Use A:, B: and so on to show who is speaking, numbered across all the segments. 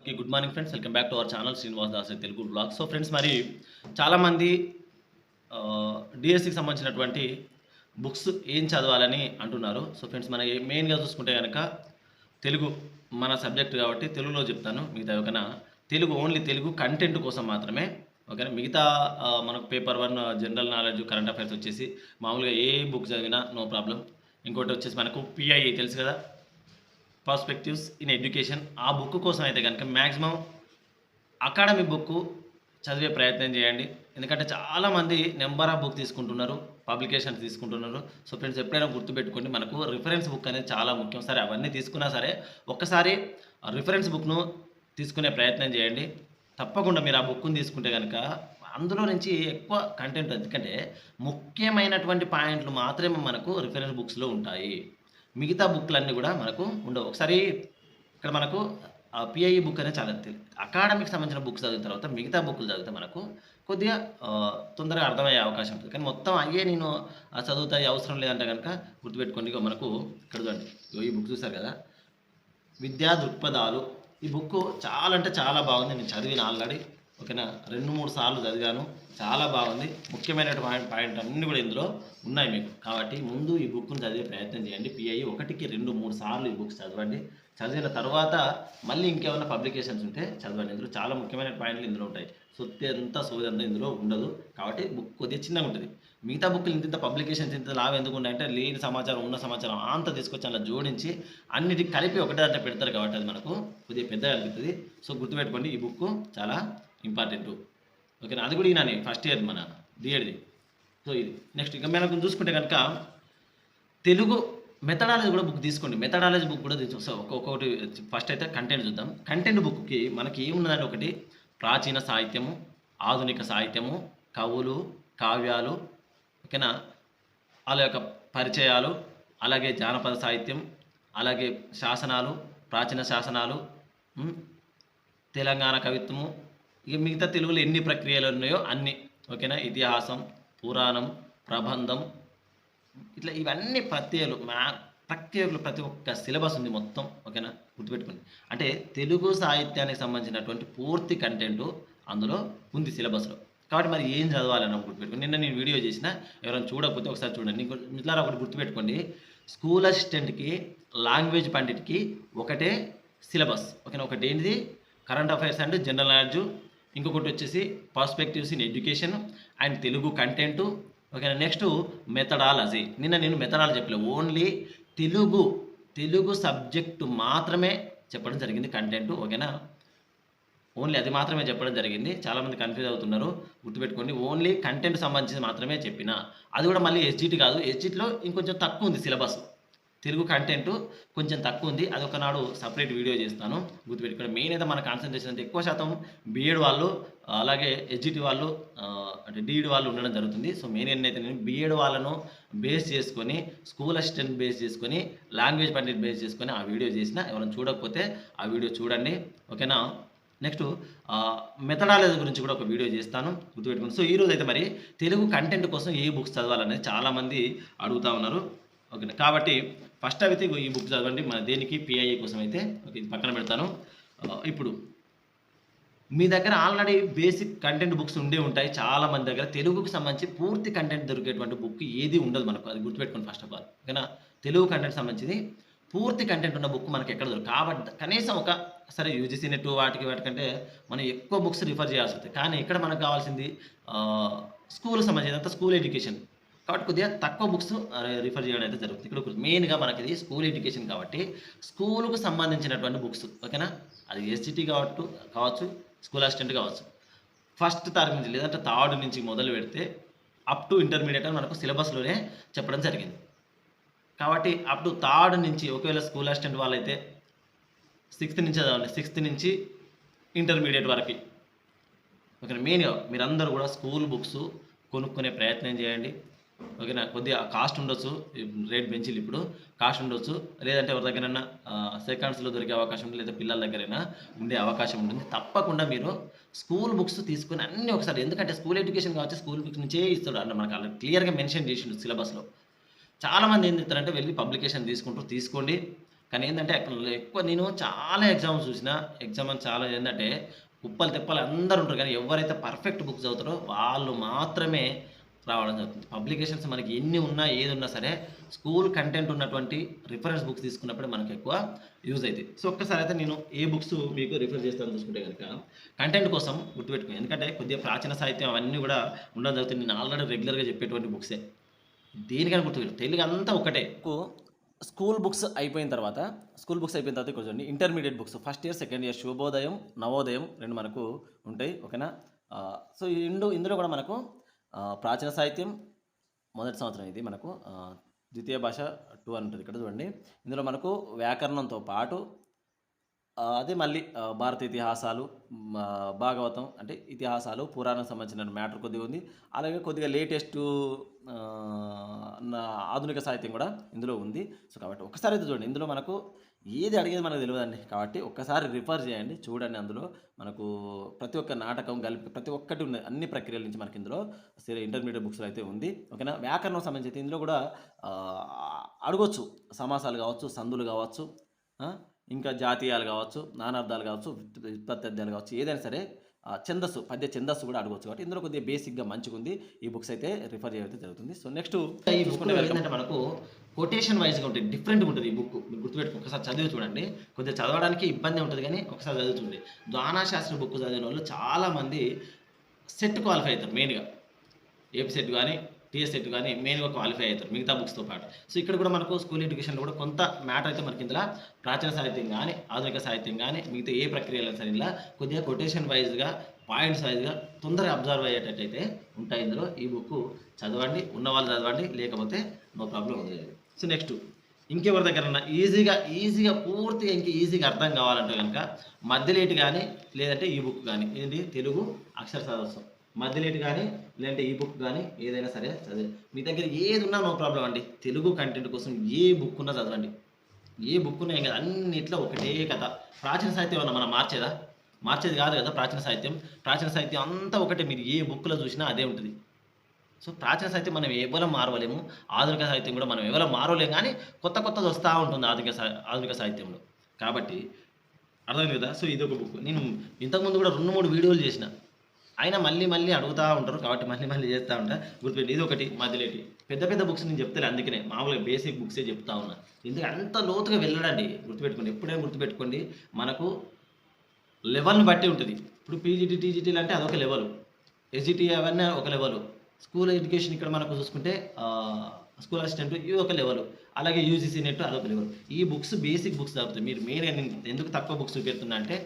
A: Okay good morning friends welcome back to our channel Srinivas Das Telugu blog so friends మరి చాలామంది డిఎస్సికి సంబంధించినటువంటి books ఏం చదవాలని అంటున్నారు. సో ఫ్రెండ్స్ మన మెయిన్గా చూసుకుంటే కనుక తెలుగు మన సబ్జెక్ట్ కాబట్టి తెలుగులో చెప్తాను. మిగతా ఒకనా తెలుగు ఓన్లీ తెలుగు కంటెంట్ కోసం మాత్రమే ఓకేనా మిగతా మనకు paper one general knowledge current affairs వచ్చేసి మామూలుగా ఏ బుక్ చదివినా నో ప్రాబ్లం ఇంకోటి వచ్చేసి మనకు పిఐ తెలుసు కదా. పర్స్పెక్టివ్స్ ఇన్ ఎడ్యుకేషన్ ఆ బుక్ కోసం అయితే కనుక మ్యాక్సిమం అకాడమీ బుక్ చదివే ప్రయత్నం చేయండి. ఎందుకంటే చాలామంది నెంబర్ ఆఫ్ బుక్ తీసుకుంటున్నారు పబ్లికేషన్స్ తీసుకుంటున్నారు. సో ఫ్రెండ్స్ ఎప్పుడైనా గుర్తుపెట్టుకోండి మనకు రిఫరెన్స్ బుక్ అనేది చాలా ముఖ్యం. సరే అవన్నీ తీసుకున్నా సరే ఒక్కసారి రిఫరెన్స్ బుక్ను తీసుకునే ప్రయత్నం చేయండి. తప్పకుండా మీరు ఆ బుక్ని తీసుకుంటే కనుక అందులో నుంచి ఎక్కువ కంటెంట్ ఎందుకంటే ముఖ్యమైనటువంటి పాయింట్లు మాత్రమే మనకు రిఫరెన్స్ బుక్స్లో ఉంటాయి. మిగతా బుక్లన్నీ కూడా మనకు ఉండవు. ఒకసారి ఇక్కడ మనకు పిఐఈ బుక్ అనేది చాలా తెలి అకాడమిక్ సంబంధించిన బుక్స్ చదివిన తర్వాత మిగతా బుక్లు చదివితే మనకు కొద్దిగా తొందరగా అర్థమయ్యే అవకాశం ఉంటుంది. కానీ మొత్తం అయ్యే నేను చదువుతాయి అవసరం లేదంటే కనుక గుర్తుపెట్టుకోండి. మనకు ఇక్కడ చూడండి. ఈ బుక్ చూసారు కదా? విద్యా దృక్పథాలు. ఈ బుక్ చాలా అంటే చాలా బాగుంది. నేను చదివిన ఆల్రెడీ. ఓకేనా? రెండు మూడు సార్లు చదివాను. చాలా బాగుంది. ముఖ్యమైన పాయింట్ అన్నీ కూడా ఇందులో ఉన్నాయి మీకు. కాబట్టి ముందు ఈ బుక్ను చదివే ప్రయత్నం చేయండి. పిఐ ఒకటికి రెండు మూడు సార్లు ఈ బుక్స్ చదవండి. చదివిన తర్వాత మళ్ళీ ఇంకేమైనా పబ్లికేషన్స్ ఉంటే చదవండి. ఇందులో చాలా ముఖ్యమైన పాయింట్లు ఇందులో ఉంటాయి. సొత్తి అంతా సోది అంతా ఇందులో ఉండదు. కాబట్టి బుక్ కొద్దిగా చిన్నగా ఉంటుంది. మిగతా బుక్లు ఇంత ఇంత పబ్లికేషన్స్ ఇంత లాభం ఎందుకు ఉన్నాయంటే లేని సమాచారం ఉన్న సమాచారం అంత తీసుకొచ్చి అలా జోడించి అన్నిటికి కలిపి ఒకటే దాంట్లో పెడతారు కాబట్టి అది మనకు కొద్దిగా పెద్దగా అనిపిస్తుంది. సో గుర్తుపెట్టుకోండి ఈ బుక్ చాలా ఇంపార్టెంట్. ఓకేనా? అది కూడా ఈయనని ఫస్ట్ ఇయర్ మన డిఎడ్ది సో ఇది. నెక్స్ట్ ఇంకా మేము చూసుకుంటే కనుక తెలుగు మెథడాలజీ కూడా బుక్ తీసుకోండి. మెథడాలజీ బుక్ కూడా తీసుకో. సో ఒక్కొక్కటి ఫస్ట్ అయితే కంటెంట్ చూద్దాం. కంటెంట్ బుక్కి మనకి ఏమున్నదంటే ఒకటి ప్రాచీన సాహిత్యము ఆధునిక సాహిత్యము కవులు కావ్యాలు ఓకేనా? వాళ్ళ యొక్క పరిచయాలు అలాగే జానపద సాహిత్యం అలాగే శాసనాలు ప్రాచీన శాసనాలు తెలంగాణ కవిత్వము ఇక మిగతా తెలుగులో ఎన్ని ప్రక్రియలు ఉన్నాయో అన్ని ఓకేనా? ఇతిహాసం పురాణం ప్రబంధం ఇట్లా ఇవన్నీ ప్రత్యేకలు మా ప్రత్యేకలు ప్రతి ఒక్క సిలబస్ ఉంది మొత్తం ఓకేనా? గుర్తుపెట్టుకోండి. అంటే తెలుగు సాహిత్యానికి సంబంధించినటువంటి పూర్తి కంటెంట్ అందులో ఉంది సిలబస్లో. కాబట్టి మరి ఏం చదవాలని గుర్తుపెట్టుకోండి. నిన్న నేను వీడియో చేసిన ఎవరైనా చూడకపోతే ఒకసారి చూడండి. ఇట్లా మిట్లారా ఒకటి గుర్తుపెట్టుకోండి. స్కూల్ అసిస్టెంట్కి లాంగ్వేజ్ పండిట్కి ఒకటే సిలబస్ ఓకేనా? ఒకటి ఏంటిది current affairs and general knowledge ఇంకొకటి వచ్చేసి perspectives in education and Telugu content ఓకేనా నెక్స్ట్ మెథడాలజీ నిన్న నేను మెథడాలజీ చెప్పలేదు ఓన్లీ తెలుగు తెలుగు సబ్జెక్టు మాత్రమే చెప్పడం జరిగింది కంటెంట్ ఓకేనా ఓన్లీ అది మాత్రమే చెప్పడం జరిగింది. చాలామంది కన్ఫ్యూజ్ అవుతున్నారు. గుర్తుపెట్టుకోండి. ఓన్లీ కంటెంట్ సంబంధించి మాత్రమే చెప్పిన. అది కూడా మళ్ళీ ఎస్జిటి కాదు. ఎస్జిటిలో ఇంకొంచెం తక్కువ ఉంది సిలబస్. తెలుగు కంటెంట్ కొంచెం తక్కువ ఉంది. అది ఒకనాడు సపరేట్ వీడియో చేస్తాను. గుర్తుపెట్టుకోండి. మెయిన్ అయితే మన కాన్సన్ట్రేషన్ అయితే ఎక్కువ శాతం బీఎడ్ వాళ్ళు అలాగే ఎస్జిటి వాళ్ళు అంటే డిఈడి వాళ్ళు ఉండడం జరుగుతుంది. సో మెయిన్ ఏంటైతే నేను బీఎడ్ వాళ్ళను బేస్ చేసుకొని స్కూల్ అసిస్టెంట్ బేస్ చేసుకొని లాంగ్వేజ్ పండిట్ బేస్ చేసుకొని ఆ వీడియో చేసిన. ఎవరైనా చూడకపోతే ఆ వీడియో చూడండి. ఓకేనా నెక్స్ట్ మెథడాలజీ గురించి కూడా ఒక వీడియో చేస్తాను. గుర్తుపెట్టుకుని సో ఈరోజు అయితే మరి తెలుగు కంటెంట్ కోసం ఏ బుక్స్ చదవాలనేది చాలామంది అడుగుతా ఉన్నారు. ఓకే కాబట్టి ఫస్ట్ అయితే ఈ బుక్ చదవండి. మన దేనికి? పిఐఏ కోసం అయితే ఓకే ఇది పక్కన పెడతాను. ఇప్పుడు మీ దగ్గర ఆల్రెడీ బేసిక్ కంటెంట్ బుక్స్ ఉండే ఉంటాయి. చాలా మంది దగ్గర తెలుగుకు సంబంధించి పూర్తి కంటెంట్ దొరికేటువంటి బుక్ ఏది ఉండదు మనకు. అది గుర్తుపెట్టుకోండి ఫస్ట్ ఆఫ్ ఆల్. ఓకేనా? తెలుగు కంటెంట్ సంబంధించింది. పూర్తి కంటెంట్ ఉన్న బుక్ మనకి ఎక్కడ దొరకదు. కాబట్టి కనీసం ఒక సరే యూజీసీ నెట్ వాటికి వాటికంటే మనం ఎక్కువ బుక్స్ రిఫర్ చేయాల్సి వస్తుంది కానీ ఇక్కడ మనకు కావాల్సింది స్కూల్ సంబంధించి అంతా స్కూల్ ఎడ్యుకేషన్. కాబట్టి కొద్దిగా తక్కువ బుక్స్ రిఫర్ చేయడం అయితే జరుగుతుంది. ఇక్కడ మెయిన్గా మనకి ఇది స్కూల్ ఎడ్యుకేషన్ కాబట్టి స్కూల్కు సంబంధించినటువంటి బుక్స్ ఓకేనా? అది ఎస్జిటి కావచ్చు కావచ్చు స్కూల్ అసిస్టెంట్ కావచ్చు. ఫస్ట్ తరగతి నుంచి లేదంటే థర్డ్ నుంచి మొదలు పెడితే అప్ టు ఇంటర్మీడియట్ అని మనకు సిలబస్లోనే చెప్పడం జరిగింది. కాబట్టి అప్ టు థర్డ్ నుంచి ఒకవేళ స్కూల్ అసిస్టెంట్ వాళ్ళైతే సిక్స్త్ నుంచి చదవండి. సిక్స్త్ నుంచి ఇంటర్మీడియట్ వరకు. ఓకే మెయిన్గా మీరందరూ కూడా స్కూల్ బుక్స్ కొనుక్కునే ప్రయత్నం చేయండి. ఓకేనా? కొద్దిగా కాస్ట్ ఉండొచ్చు. రేట్ పెంచిలు ఇప్పుడు. కాస్ట్ ఉండొచ్చు. లేదంటే ఎవరి దగ్గరైనా సెకండ్స్లో దొరికే అవకాశం ఉంటుంది లేదా పిల్లల దగ్గరైనా ఉండే అవకాశం ఉంటుంది. తప్పకుండా మీరు స్కూల్ బుక్స్ తీసుకుని అన్నీ ఒకసారి ఎందుకంటే స్కూల్ ఎడ్యుకేషన్ కావచ్చు స్కూల్ బుక్స్ నుంచే ఇస్తాడు అంటే మనకు అలా క్లియర్గా మెన్షన్ చేసిండు సిలబస్లో. చాలామంది ఏం చేస్తారంటే వెళ్ళి పబ్లికేషన్ తీసుకుంటారు తీసుకోండి. కానీ ఏంటంటే అక్కడ ఎక్కువ నేను చాలా ఎగ్జామ్స్ చూసిన ఎగ్జామ్ అని చాలా ఏంటంటే కుప్పలు తిప్పలు అందరు ఉంటారు. కానీ ఎవరైతే పర్ఫెక్ట్ బుక్స్ చదువుతారో వాళ్ళు మాత్రమే రావడం జరుగుతుంది. పబ్లికేషన్స్ మనకి ఎన్ని ఉన్నా ఏది ఉన్నా సరే స్కూల్ కంటెంట్ ఉన్నటువంటి రిఫరెన్స్ బుక్స్ తీసుకున్నప్పుడు మనకు ఎక్కువ యూజ్ అవుతాయి. సో ఒక్కసారి అయితే నేను ఏ బుక్స్ మీకు రిఫర్ చేస్తాను చూసుకుంటే కనుక కంటెంట్ కోసం గుర్తుపెట్టుకో ఎందుకంటే కొద్దిగా ప్రాచీన సాహిత్యం అవన్నీ కూడా ఉండడం జరుగుతుంది. నేను ఆల్రెడీ రెగ్యులర్గా చెప్పేటువంటి బుక్సే. దేనికైనా గుర్తుపెట్టు తెలుగు అంతా ఒకటే స్కూల్ బుక్స్ అయిపోయిన తర్వాత స్కూల్ బుక్స్ అయిపోయిన తర్వాత ఇక్కడ చూడండి. Intermediate books first year second year Subhodayam Navodayam రెండు మనకు ఉంటాయి. ఓకేనా? సో ఈ రెండు ఇందులో కూడా మనకు ప్రాచీన సాహిత్యం మొదటి సంవత్సరం ఇది మనకు. ద్వితీయ భాష టూ అని ఉంటుంది ఇక్కడ చూడండి. ఇందులో మనకు వ్యాకరణంతో పాటు అదే మళ్ళీ భారత ఇతిహాసాలు భాగవతం అంటే ఇతిహాసాలు పురాణం సంబంధించిన మ్యాటర్ కొద్దిగా ఉంది. అలాగే కొద్దిగా లేటెస్ట్ ఆధునిక సాహిత్యం కూడా ఇందులో ఉంది. సో కాబట్టి ఒకసారి అయితే చూడండి. ఇందులో మనకు ఏది అడిగేది మనకు తెలియదండి కాబట్టి ఒక్కసారి రిఫర్ చేయండి చూడండి అందులో మనకు ప్రతి ఒక్క నాటకం కలిపి ప్రతి ఒక్కటి ఉంది అన్ని ప్రక్రియల నుంచి మనకి ఇందులో ఇంటర్మీడియట్ బుక్స్లో అయితే ఉంది. ఓకేనా? వ్యాకరణం సంబంధించి అయితే ఇందులో కూడా అడగొచ్చు. సమాసాలు కావచ్చు సందులు కావచ్చు ఇంకా జాతీయాలు కావచ్చు నానార్థాలు కావచ్చు వ్యుత్పత్తి కావచ్చు ఏదైనా సరే ఛందస్సు పద్య ఛందస్సు కూడా అడగవచ్చు కాబట్టి ఇందులో కొద్దిగా బేసిక్గా మంచిగా ఉంది ఈ బుక్స్ అయితే రిఫర్ చేయడం జరుగుతుంది. సో నెక్స్ట్ ఈ బుక్ ఏంటంటే మనకు కొటేషన్ వైజ్గా ఉంటుంది. డిఫరెంట్గా ఉంటుంది ఈ బుక్. మీరు గుర్తుపెట్టుకో ఒకసారి చదివి చూడండి. కొద్దిగా చదవడానికి ఇబ్బంది ఉంటుంది కానీ ఒకసారి చదువుతుంది ద్వానాశాస్త్రి బుక్ చదివిన వాళ్ళు చాలామంది సెట్ క్వాలిఫై అవుతారు మెయిన్గా. ఏపీ సెట్ కానీ టీఎస్ కానీ మెయిన్గా క్వాలిఫై అవుతారు మిగతా బుక్స్తో పాటు. సో ఇక్కడ కూడా మనకు స్కూల్ ఎడ్యుకేషన్లో కూడా కొంత మ్యాటర్ అయితే మనకి ఇందులో ప్రాచీన సాహిత్యం కానీ ఆధునిక సాహిత్యం కానీ మిగతా ఏ ప్రక్రియలు సరే ఇలా కొద్దిగా కొటేషన్ వైజ్గా పాయింట్స్ వైజ్గా తొందరగా అబ్జర్వ్ అయ్యేటట్టు అయితే ఉంటాయి ఇందులో. ఈ బుక్ చదవండి ఉన్న వాళ్ళు చదవండి లేకపోతే నో ప్రాబ్లం వదిలేదు సో నెక్స్ట్ ఇంకెవరి దగ్గర ఈజీగా ఈజీగా పూర్తిగా ఇంక ఈజీగా అర్థం కావాలంటే కనుక మధ్యలేటి కానీ లేదంటే ఈ బుక్ కానీ ఏంటి? తెలుగు అక్షర సదస్సు మధ్యలేట్ కానీ లేదంటే ఈ బుక్ కానీ ఏదైనా సరే చదివి. మీ దగ్గర ఏది ఉన్నా నో ప్రాబ్లం అండి. తెలుగు కంటెంట్ కోసం ఏ బుక్ ఉన్నా చదవండి. ఏ బుక్ ఉన్నా ఏం కదా. అన్నిట్లో ఒకటే కథ. ప్రాచీన సాహిత్యం అన్న మనం మార్చేదా? మార్చేది కాదు కదా ప్రాచీన సాహిత్యం. ప్రాచీన సాహిత్యం అంతా ఒకటే. మీరు ఏ బుక్లో చూసినా అదే ఉంటుంది. సో ప్రాచీన సాహిత్యం మనం ఎవరం మారవలేము. ఆధునిక సాహిత్యం కూడా మనం ఎవరో మారవలేము. కానీ కొత్త కొత్తది వస్తూ ఉంటుంది ఆధునిక ఆధునిక సాహిత్యంలో. కాబట్టి అర్థం కదా? సో ఇది ఒక బుక్ నేను ఇంతకుముందు కూడా రెండు మూడు వీడియోలు చేసిన. అయినా మళ్ళీ మళ్ళీ అడుగుతూ ఉంటారు కాబట్టి మళ్ళీ మళ్ళీ చేస్తూ ఉంటా. గుర్తుపెట్టి ఇది ఒకటి మధ్యలేటి పెద్ద పెద్ద బుక్స్ నేను చెప్తాను అందుకనే. మామూలుగా బేసిక్ బుక్సే చెప్తా ఉన్నా. ఎందుకంటే అంత లోతుగా వెళ్ళడండి. గుర్తుపెట్టుకోండి. ఎప్పుడైనా గుర్తుపెట్టుకోండి. మనకు లెవెల్ని బట్టి ఉంటుంది. ఇప్పుడు పీజీటీ టీజీటీలు అంటే అదొక లెవెల్ ఎస్జిటి అవన్నీ ఒక లెవెల్ స్కూల్ ఎడ్యుకేషన్ ఇక్కడ మనకు చూసుకుంటే స్కూల్ అసిస్టెంట్ ఇవి ఒక లెవెల్ అలాగే యూజీసీ నెట్ అదొక లెవెల్ ఈ బుక్స్ బేసిక్ బుక్స్ చదువుతాయి మీరు మెయిన్ ఎందుకు తక్కువ బుక్స్ చూపెడుతున్నా అంటే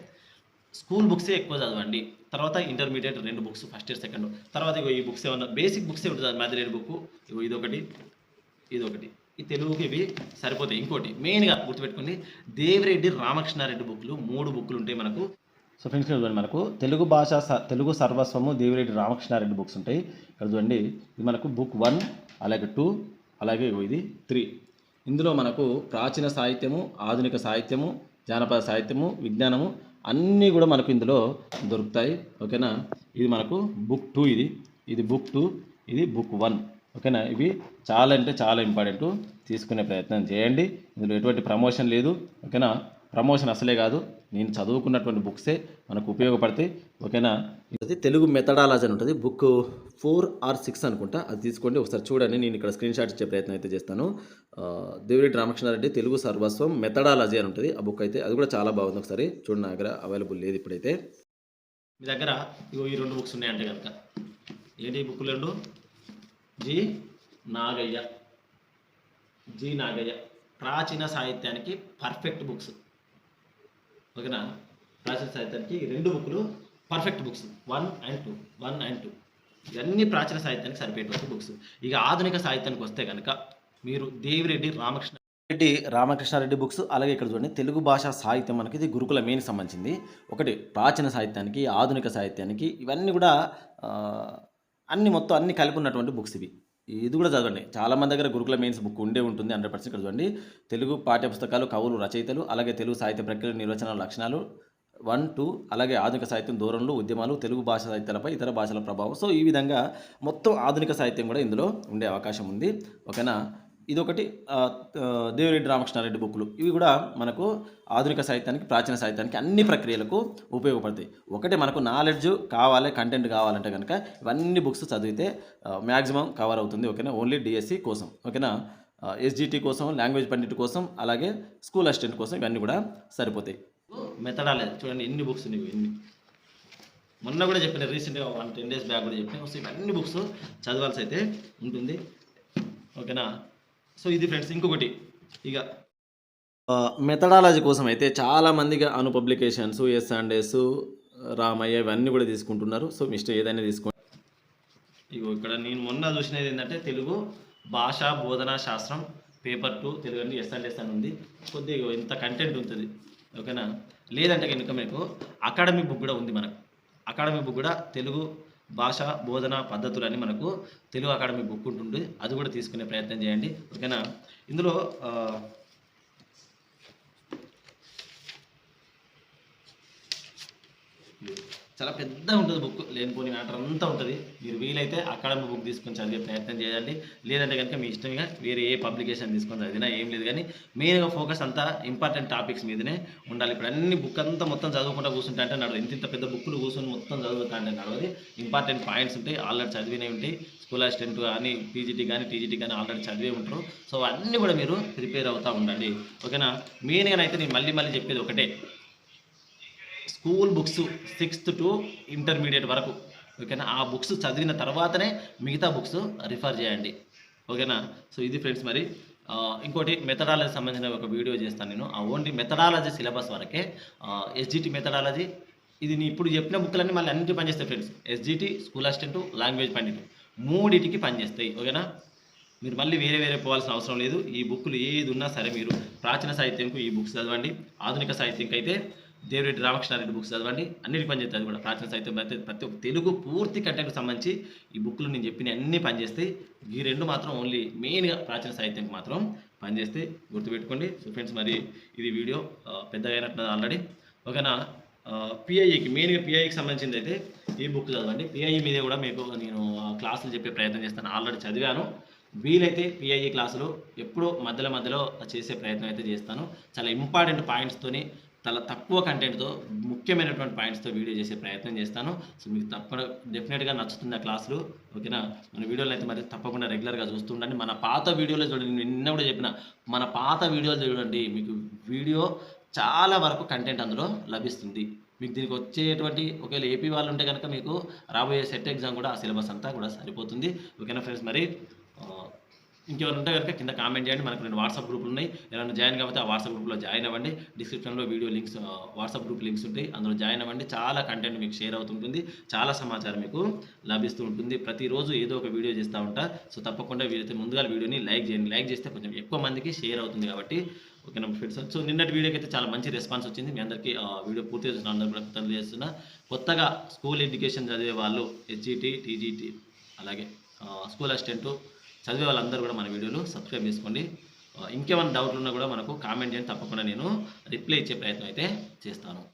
A: స్కూల్ బుక్సే ఎక్కువ చదవండి. తర్వాత ఇంటర్మీడియట్ రెండు బుక్స్ ఫస్ట్ ఇయర్ సెకండ్ తర్వాత ఇగో ఈ బుక్స్ ఏమన్నా బేసిక్ బుక్సే ఉంటుంది మధ్యలేని బుక్ ఇగో ఇదొకటి ఇదొకటి. ఈ తెలుగుకి ఇవి సరిపోతాయి. ఇంకోటి మెయిన్గా గుర్తుపెట్టుకుని దేవిరెడ్డి రామకృష్ణారెడ్డి బుక్లు మూడు బుక్లు ఉంటాయి మనకు. సో ఫ్రెండ్స్ చూడండి మనకు తెలుగు భాష స- తెలుగు సర్వస్వము దేవిరెడ్డి రామకృష్ణారెడ్డి బుక్స్ ఉంటాయి. ఇక్కడ చూడండి ఇది మనకు బుక్ వన్ అలాగే టూ అలాగే ఇది త్రీ. ఇందులో మనకు ప్రాచీన సాహిత్యము ఆధునిక సాహిత్యము జానపద సాహిత్యము విజ్ఞానము అన్నీ కూడా మనకు ఇందులో దొరుకుతాయి. ఓకేనా? ఇది మనకు బుక్ టూ ఇది. ఇది బుక్ టూ ఇది బుక్ వన్. ఓకేనా? ఇవి చాలా అంటే చాలా ఇంపార్టెంట్ తీసుకునే ప్రయత్నం చేయండి. ఇందులో ఎటువంటి ప్రమోషన్ లేదు. ఓకేనా? ప్రమోషన్ అసలే కాదు. నేను చదువుకున్నటువంటి బుక్సే మనకు ఉపయోగపడతాయి ఓకేనా? ఇది తెలుగు మెథడాలజీ అని ఉంటుంది. బుక్ ఫోర్ ఆర్ సిక్స్ అనుకుంటా. అది తీసుకోండి. ఒకసారి చూడండి. నేను ఇక్కడ స్క్రీన్ షాట్ ఇచ్చే ప్రయత్నం అయితే చేస్తాను. దేవిరెడ్డి రామకృష్ణారెడ్డి తెలుగు సర్వస్వం మెథడాలజీ అని ఉంటుంది. ఆ బుక్ అయితే అది కూడా చాలా బాగుంది ఒకసారి. చూడండి నా దగ్గర అవైలబుల్ లేదు ఇప్పుడైతే. మీ దగ్గర ఇగో ఈ రెండు బుక్స్ ఉన్నాయంటే కనుక. ఏంటి ఈ బుక్లు రెండు? జి నాగయ్య. జి నాగయ్య. ప్రాచీన సాహిత్యానికి పర్ఫెక్ట్ బుక్స్ ఓకేనా? ప్రాచీన సాహిత్యానికి రెండు బుక్లు perfect books one and two one and two ఇవన్నీ ప్రాచీన సాహిత్యానికి సరిపోయేటువంటి బుక్స్ ఇక ఆధునిక సాహిత్యానికి వస్తే కనుక మీరు దేవిరెడ్డి రామకృష్ణ రెడ్డి రామకృష్ణారెడ్డి బుక్స్ అలాగే ఇక్కడ చూడండి తెలుగు భాషా సాహిత్యం మనకి ఇది గురుకుల మెయిన్ సంబంధించింది. ఒకటి ప్రాచీన సాహిత్యానికి ఆధునిక సాహిత్యానికి ఇవన్నీ కూడా అన్ని మొత్తం అన్ని కలిపి ఉన్నటువంటి బుక్స్ ఇవి. ఇది కూడా చదవండి. చాలామంది దగ్గర గురుకుల మెయిన్స్ బుక్ ఉండే ఉంటుంది హండ్రెడ్ పర్సెంట్ ఇక్కడ చూడండి. తెలుగు పాఠ్యపుస్తకాలు కవులు రచయితలు అలాగే తెలుగు సాహిత్య ప్రక్రియ నిర్వచనాల లక్షణాలు వన్ టూ అలాగే ఆధునిక సాహిత్యం ధోరణులు ఉద్యమాలు తెలుగు భాష సాహిత్యాలపై ఇతర భాషల ప్రభావం. సో ఈ విధంగా మొత్తం ఆధునిక సాహిత్యం కూడా ఇందులో ఉండే అవకాశం ఉంది. ఓకేనా?
B: ఇదొకటి దేవిరెడ్డి రామకృష్ణారెడ్డి బుక్లు ఇవి కూడా మనకు ఆధునిక సాహిత్యానికి ప్రాచీన సాహిత్యానికి అన్ని ప్రక్రియలకు ఉపయోగపడతాయి. ఒకటి మనకు నాలెడ్జ్ కావాలి కంటెంట్ కావాలంటే కనుక ఇవన్నీ బుక్స్ చదివితే మ్యాక్సిమం కవర్ అవుతుంది ఓకేనా? ఓన్లీ డిఎస్సి కోసం ఓకేనా? ఎస్జిటి కోసం లాంగ్వేజ్ పండిట్ కోసం అలాగే స్కూల్ అసిస్టెంట్ కోసం ఇవన్నీ కూడా సరిపోతాయి.
A: మెథడాలే చూడండి ఎన్ని బుక్స్ నీకు ఎన్ని మొన్న కూడా చెప్పిన రీసెంట్గా వన్ టెన్ డేస్ బ్యాక్ కూడా చెప్పిన ఇవన్నీ బుక్స్ చదవాల్సి అయితే ఉంటుంది ఓకేనా? సో ఇది ఫ్రెండ్స్ ఇంకొకటి. ఇక.
B: మెథడాలజీ కోసం అయితే చాలా మందిగా Anu publications S and S Ramaiah ఇవన్నీ కూడా తీసుకుంటున్నారు. సో మీ ఇష్టం ఏదైనా తీసుకోండి.
A: ఇగో ఇక్కడ నేను మొన్న చూసినది ఏంటంటే తెలుగు భాషా బోధనా శాస్త్రం పేపర్ టూ తెలుగు అండి ఎస్ అండ్ ఎస్ అని ఉంది. కొద్దిగా ఇంత కంటెంట్ ఉంటుంది. ఓకేనా? లేదంటే కనుక మీకు అకాడమిక్ బుక్ కూడా ఉంది మనకు. అకాడమిక్ బుక్ కూడా తెలుగు భాష బోధన పద్ధతులు అని మనకు తెలుగు అకాడమీ బుక్ ఉంటుంది అది కూడా తీసుకునే ప్రయత్నం చేయండి. ఓకేనా? ఇందులో చాలా పెద్ద ఉంటుంది బుక్ లేనిపోని మ్యాటర్ అంతా ఉంటుంది. మీరు వీలైతే అకాడమిక్ బుక్ తీసుకొని చదివే ప్రయత్నం చేయండి. లేదంటే కనుక మీ ఇష్టంగా వేరే ఏ పబ్లికేషన్ తీసుకొని చదివినా ఏం లేదు. కానీ మెయిన్గా ఫోకస్ అంతా ఇంపార్టెంట్ టాపిక్స్ మీదనే ఉండాలి. ఇప్పుడు అన్ని బుక్ అంతా మొత్తం చదువుకుంటా కూర్చుంటే అంటే నడవదు. ఇంత ఇంత పెద్ద బుక్లు కూర్చొని మొత్తం చదువుతా అంటే నడవది. ఇంపార్టెంట్ పాయింట్స్ ఉంటాయి. ఆల్రెడీ చదివినవి ఉంటాయి. స్కూల్ అసిస్టెంట్ కానీ పీజీటీ కానీ టీజీటీ కానీ ఆల్రెడీ చదివే ఉంటారు. సో అన్నీ కూడా మీరు ప్రిపేర్ అవుతూ ఉండండి. ఓకేనా? మెయిన్గా అయితే నేను మళ్ళీ మళ్ళీ చెప్పేది ఒకటే. School books sixth to intermediate వరకు ఓకేనా? ఆ బుక్స్ చదివిన తర్వాతనే మిగతా బుక్స్ రిఫర్ చేయండి ఓకేనా? సో ఇది ఫ్రెండ్స్ మరి. ఇంకోటి మెథడాలజీ సంబంధించిన ఒక వీడియో చేస్తాను నేను. ఆ ఓన్లీ మెథడాలజీ సిలబస్ వరకే. ఎస్జిటి మెథడాలజీ ఇది నేను ఇప్పుడు చెప్పిన బుక్లన్నీ మళ్ళీ అన్నింటి పనిచేస్తాయి friends. SGT school assistant language pandit మూడింటికి పనిచేస్తాయి ఓకేనా? మీరు మళ్ళీ వేరే వేరే పోవాల్సిన అవసరం లేదు. ఈ బుక్లు ఏది ఉన్నా సరే మీరు ప్రాచీన సాహిత్యంకు ఈ బుక్స్ చదవండి. ఆధునిక సాహిత్యంకి అయితే దేవిరెడ్డి రామకృష్ణారెడ్డి బుక్స్ చదవండి. అన్నిటి పనిచేస్తాయి అది కూడా. ప్రాచీన సాహిత్యం అయితే ప్రతి ఒక్క తెలుగు పూర్తి కంటెంట్కి సంబంధించి ఈ బుక్లు నేను చెప్పిన అన్ని పనిచేస్తాయి ఈ రెండు మాత్రం ఓన్లీ మెయిన్గా ప్రాచీన సాహిత్యంకి మాత్రం పనిచేస్తే గుర్తుపెట్టుకోండి. సో ఫ్రెండ్స్ మరి ఇది వీడియో ఆ, పెద్దగా అయినట్టున్నది ఆల్రెడీ ఓకేనా? పిఐఈకి మెయిన్గా పిఐఈకి సంబంధించింది అయితే ఈ బుక్ చదవండి. పిఐఈ మీద కూడా మీకు నేను క్లాసులు చెప్పే ప్రయత్నం చేస్తాను. ఆల్రెడీ చదివాను. వీలైతే పిఐఈ క్లాసులు ఎప్పుడూ మధ్యలో మధ్యలో చేసే ప్రయత్నం అయితే చేస్తాను. చాలా ఇంపార్టెంట్ పాయింట్స్తోని చాలా తక్కువ కంటెంట్తో ముఖ్యమైనటువంటి పాయింట్స్తో వీడియో చేసే ప్రయత్నం చేస్తాను. సో మీకు తప్పకుండా డెఫినెట్గా నచ్చుతుంది ఆ క్లాసులు ఓకేనా? మన వీడియోలు అయితే మరి తప్పకుండా రెగ్యులర్గా చూస్తుండండి మన పాత వీడియోలో చూడండి. నిన్న కూడా చెప్పిన మన పాత వీడియోలు చూడండి. మీకు వీడియో చాలా వరకు కంటెంట్ అందులో లభిస్తుంది. మీకు దీనికి వచ్చేటువంటి ఒకవేళ ఏపీ వాళ్ళు ఉంటే కనుక మీకు రాబోయే సెట్ ఎగ్జామ్ కూడా ఆ సిలబస్ అంతా కూడా సరిపోతుంది. ఓకేనా ఫ్రెండ్స్? మరి ఇంకెవరు ఉంటే కనుక కింద కామెంట్ చేయండి. మనకు రెండు వాట్సాప్ గ్రూపులు ఉన్నాయి. ఎవరైనా జాయిన్ కాకపోతే ఆ వాట్సాప్ గ్రూప్లో జాయిన్ అవ్వండి. డిస్క్రిప్షన్లో video links WhatsApp group links ఉంటాయి. అందులో జాయిన్ అవ్వండి. చాలా కంటెంట్ మీకు షేర్ అవుతుంటుంది. చాలా సమాచారం మీకు లభిస్తూ ఉంటుంది. ప్రతిరోజు ఏదో ఒక వీడియో చేస్తూ ఉంటా. సో తప్పకుండా వీలైతే ముందుగా వీడియోని లైక్ చేయండి. లైక్ చేస్తే కొంచెం ఎక్కువ మందికి షేర్ అవుతుంది కాబట్టి ఓకేనా ఫ్రెండ్స్. సో నిన్నటి వీడియోకి అయితే చాలా మంచి రెస్పాన్స్ వచ్చింది. మీ అందరికీ వీడియో పూర్తి చేస్తున్నా అందరూ కూడా తెలియజేస్తున్నా. కొత్తగా స్కూల్ ఎడ్యుకేషన్ చదివే వాళ్ళు హెచ్జిటి టీజీటీ అలాగే స్కూల్ అసిస్టెంటు చదివే వాళ్ళందరూ కూడా మన వీడియోలు సబ్స్క్రైబ్ చేసుకోండి. ఇంకేమైనా డౌట్లు ఉన్నా కూడా మనకు కామెంట్ చేయండి. తప్పకుండా నేను రిప్లై ఇచ్చే ప్రయత్నం అయితే చేస్తాను.